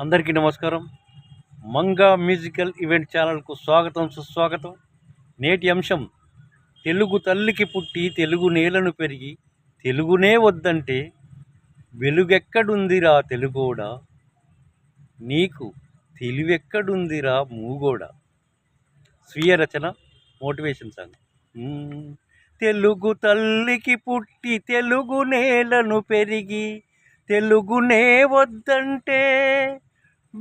అందరికీ నమస్కారం. Manga musical event ఛానల్కు స్వాగతం సుస్వాగతం. నేటి అంశం తెలుగు తల్లికి పుట్టి తెలుగు నేలను పెరిగి తెలుగునే వద్దంటే వెలుగెక్కడుందిరా తెలుగోడా? నీకు తెలివెక్కడుందిరా మూగోడా? స్వీయ రచన మోటివేషన్ సాంగ్. తెలుగు తల్లికి పుట్టి తెలుగు నేలను పెరిగి తెలుగునే వద్దంటే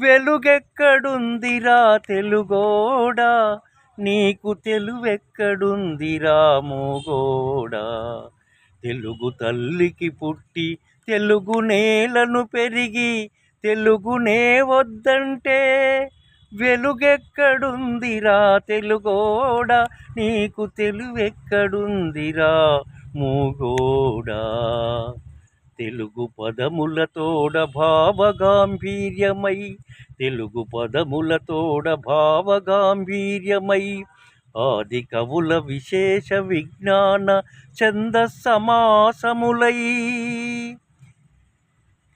వెలుగెక్కడుందిరా తెలుగోడా? నీకు తెలువెక్కడుందిరా మోగోడా? తెలుగు తల్లికి పుట్టి తెలుగు నేలను పెరిగి తెలుగునే వద్దంటే వెలుగెక్కడుందిరా తెలుగోడా? నీకు తెలువెక్కడుందిరా మూగోడా? తెలుగు పదములతోడ భావగాంభీర్యమై తెలుగు పదములతోడ భావగాంభీర్యమై ఆది కవుల విశేష విజ్ఞాన చంద సమాసములై.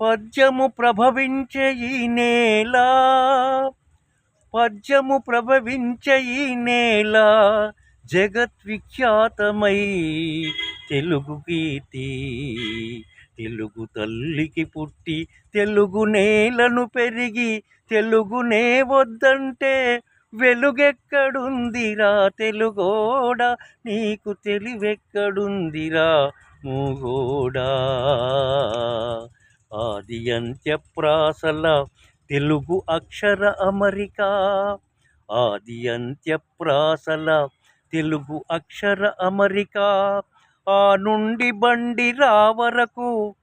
పద్యము ప్రభవించే ఈ నేల పద్యము ప్రభవించే ఈ నేల జగద్విఖ్యాతమై. తెలుగు కీర్తి తెలుగు తల్లికి పుట్టి తెలుగు నేలను పెరిగి తెలుగునే వద్దంటే వెలుగెక్కడుందిరా తెలుగోడ? నీకు తెలివెక్కడుందిరా మూగోడా? ఆది అంత్యప్రాసల తెలుగు అక్షర అమరిక. ఆది అంత్యప్రాసల తెలుగు అక్షర అమరిక. ఆ నుండి బండి రావరకు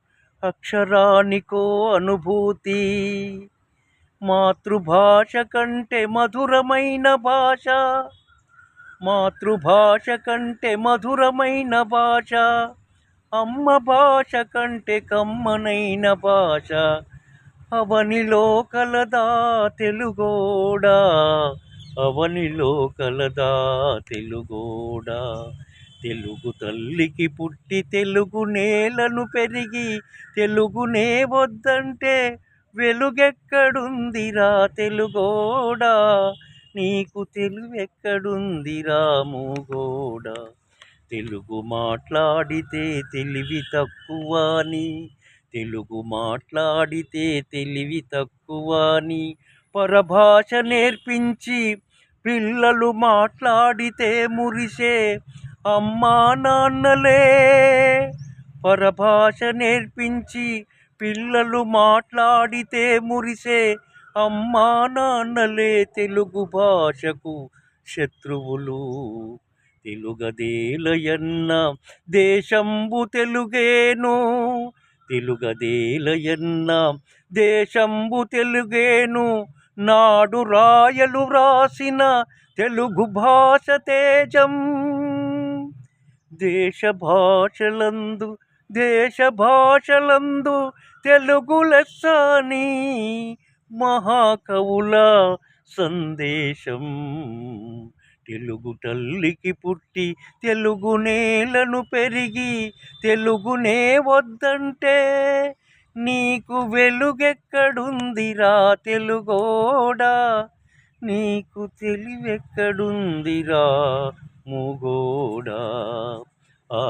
అక్షరానికో అనుభూతి. మాతృభాష కంటే మధురమైన భాష మాతృభాష కంటే మధురమైన భాష అమ్మ భాష కంటే కమ్మనైన భాష అవనిలో కలదా తెలుగోడా అవనిలో కలదా తెలుగోడా. తెలుగు తల్లికి పుట్టి తెలుగు నేలను పెరిగి తెలుగునే వద్దంటే వెలుగెక్కడుందిరా తెలుగోడా? నీకు తెలివెక్కడుందిరా మూగోడా? తెలుగు మాట్లాడితే తెలివి తక్కువని తెలుగు మాట్లాడితే తెలివి తక్కువని పరభాష నేర్పించి పిల్లలు మాట్లాడితే మురిసే. అమ్మా నాన్నలే పరభాష నేర్పించి పిల్లలు మాట్లాడితే మురిసే. అమ్మా నాన్నలే తెలుగు భాషకు శత్రువులు. తెలుగదేలయన్న దేశంబు తెలుగేను. తెలుగదేలయన్న దేశంబు తెలుగేను. నాడు రాయలు వ్రాసిన తెలుగు భాష తేజం. దేశ భాషలందు దేశ భాషలందు తెలుగు లెస్సాని మహాకవుల సందేశం. తెలుగు తల్లికి పుట్టి తెలుగు నేలను పెరిగి తెలుగునే వద్దంటే నీకు వెలుగెక్కడుందిరా తెలుగోడా? నీకు తెలివెక్కడుందిరా మూగోడా ఆ